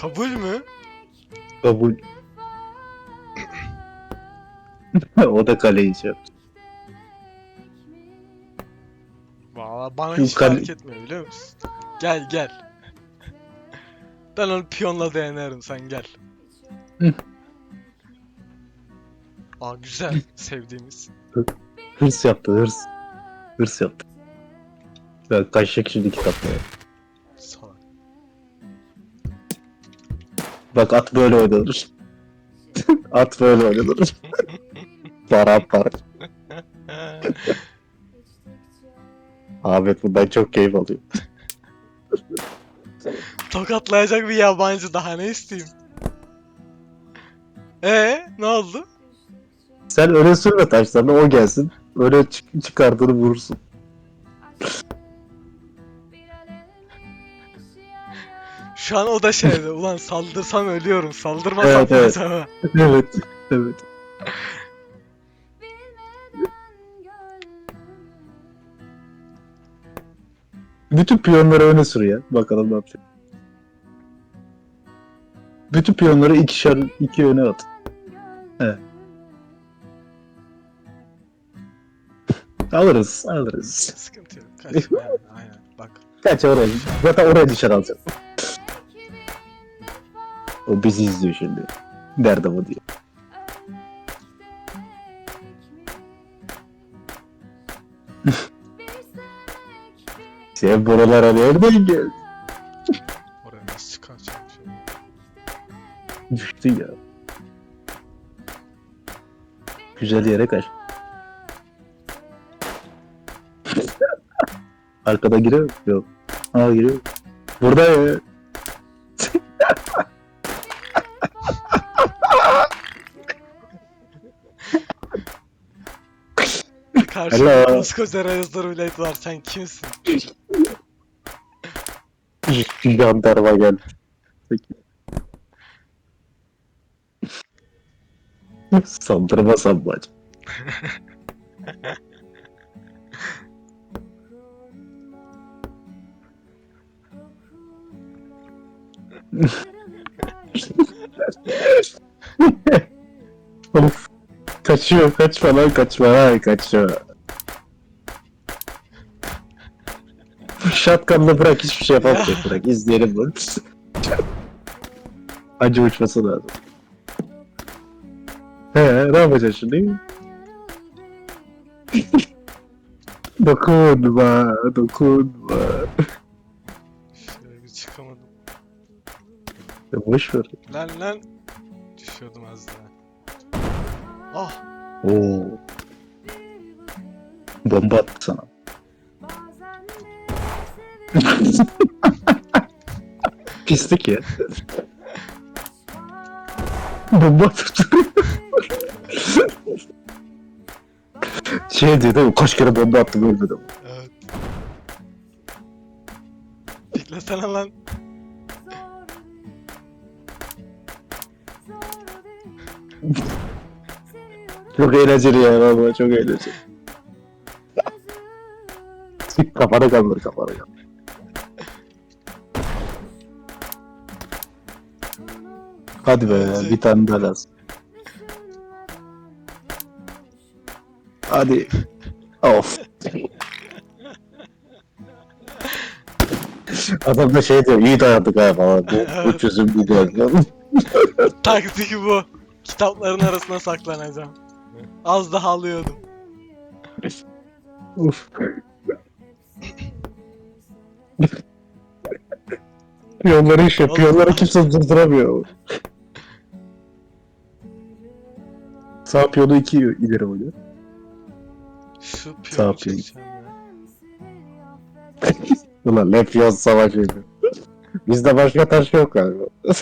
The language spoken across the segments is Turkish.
Kabul mü? Kabul. o da kaleyi şey yaptı. Valla bana hiç kale- fark etmiyor biliyor musun? Gel gel. Ben onu piyonla denerim sen gel. Hı. Aa güzel sevdiğimiz. Hırs yaptı hırs. Hırs yaptı. Ya kaçacak şimdi kitapta. Bak at böyle oynanır. at böyle oynanır. para para. Ahmet bundan çok keyif alıyor. Tokatlayacak bir yabancı daha ne isteyeyim? Ee ne oldu? Sen öyle sürme taşlarını o gelsin. Öyle çık- çıkardığını vurursun. Şu an o da şeyde ulan saldırsam ölüyorum saldırmasam Evet, evet. acaba? evet. Evet. Bütün piyonları öne sür ya. Bakalım ne yapacak. Bütün piyonları ikişer iki öne at. He. alırız, alırız. Sıkıntı yok. Kaçma yani aynen bak. Kaç oraya. Zaten oraya dışarı alacağım. O bizi izliyor şimdi. Nerede bu diye. Sen buralara nereden geldin? Oraya nasıl çıkaracağım şimdi? Düştü ya. Güzel yere kaç. Arkada giriyor? Yok. Aa giriyor. Burada ya. Karşımda Hello. koskoca Razor Blade var sen kimsin? Jandarma geldi. Peki. Saldırmasam mı acaba? of. Kaçıyor, kaçma lan kaçma, kaçıyor. Shotgun'la bırak hiçbir şey yapamayacak bırak izleyelim bunu. Acı uçması lazım. He ne yapacaksın şimdi? dokunma, dokunma. Şöyle bir çıkamadım. Ya boş ver. Lan lan. Düşüyordum az daha. Ah Oo. Bomba attı sana. Pislik ya. Bomba attı. şey diyor değil mi? Kaç kere bomba attım ölmedim. evet. Beklesene lan. Çok eğlenceli ya valla çok eğlenceli. kafanı kaldır kafanı kaldır. Hadi be bir tane daha lazım. Hadi. Of. Adam da şey diyor, iyi dayandık ha falan. Bu, bu çözüm bu diyor. Taktik bu. Kitapların arasına saklanacağım. Az daha alıyordum. Uf. Piyonları iş yapıyor. Piyonları kimse durduramıyor. Sağ piyonu iki ileri oynuyor. Şu Sağ piyon. Ulan ne piyon savaşıydı. Bizde başka taş yok galiba.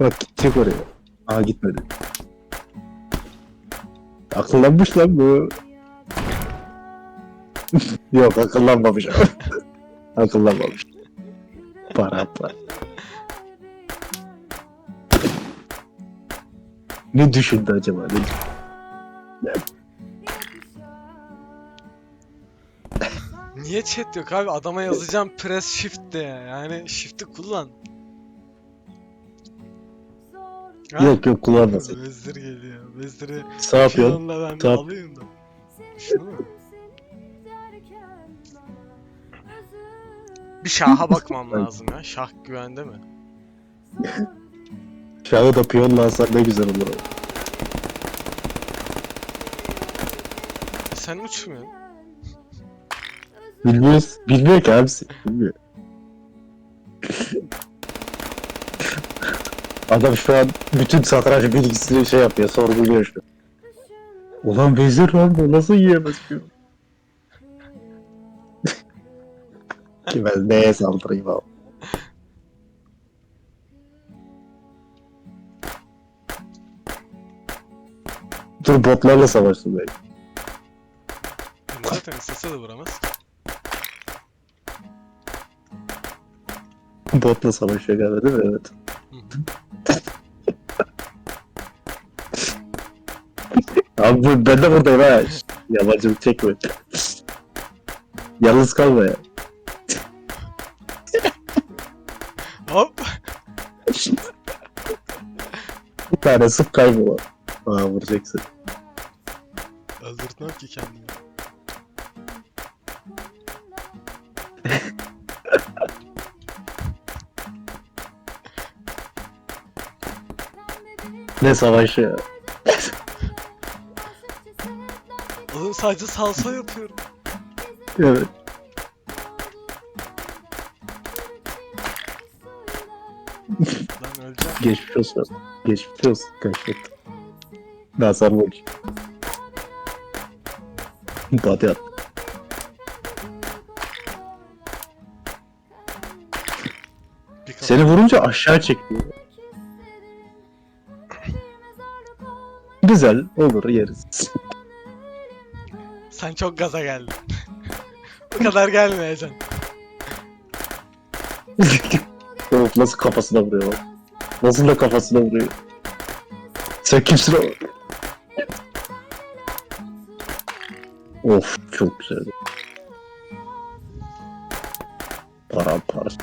Bak gidecek oraya. Aa gitmedi. Akıllanmış lan bu. yok akıllanmamış. akıllanmamış. Para para. Ne düşündü acaba? Ne düşündü? Niye chat yok abi? Adama yazacağım press shift de ya. Yani shift'i kullan. Ha? Yok yok kullanmasın. Vezir geliyor. Veziri Ne yapıyorsun? piyonla ben Tap. alayım da. Şunu mu? Bir şaha bakmam lazım ya. Şah güvende mi? Şahı da piyonla alsan ne güzel olur. Sen uçmuyorsun. Bilmiyoruz. Bilmiyor ki abisi. Bilmiyor. Adam şu an bütün satranç bilgisini şey yapıyor, sorguluyor şu. an. Ulan vezir lan bu nasıl yiyemez ki? Ki ben neye saldırayım abi? Dur botlarla savaştım ben. Bunu zaten istese de vuramaz. Botla savaşıyor galiba değil mi? Evet. Abi bu- ben de buradayım ha. Yabancılık çekme. Yalnız kalma ya. Hop! Bir tane sık kaybola. Aa vuracaksın. Öldürtmem ki kendimi. Ne savaşı ya. Oğlum sadece salsa yapıyorum. Evet. Ben öleceğim. Geçmiş olsun. Geçmiş olsun. Kaçtık. Sarmamış. At. Kafa- Seni vurunca aşağı çekiyor. Güzel. Olur yeriz. Sen çok gaza geldin. Bu kadar gelmeyeceksin. Of nasıl kafasına vuruyor bak. Nasıl da kafasına vuruyor. Sen kimsin o? Of çok güzel. Paramparça.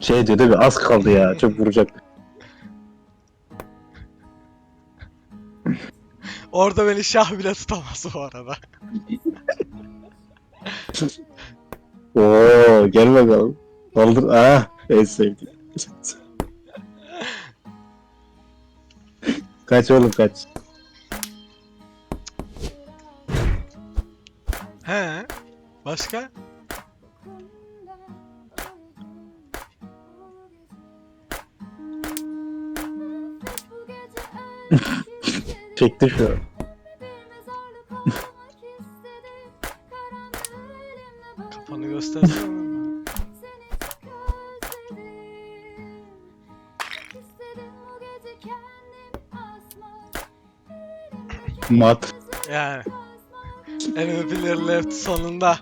Şey diyor değil mi? Az kaldı ya. Çok vuracak. Orada beni şah bile tutamaz bu arada. Oo gel bakalım. Kaldır. Ah en sevdiğim. Kaç oğlum kaç. He? Başka? Çekti şu an. Kafanı göstersene. Mat. Yani. MVP left sonunda.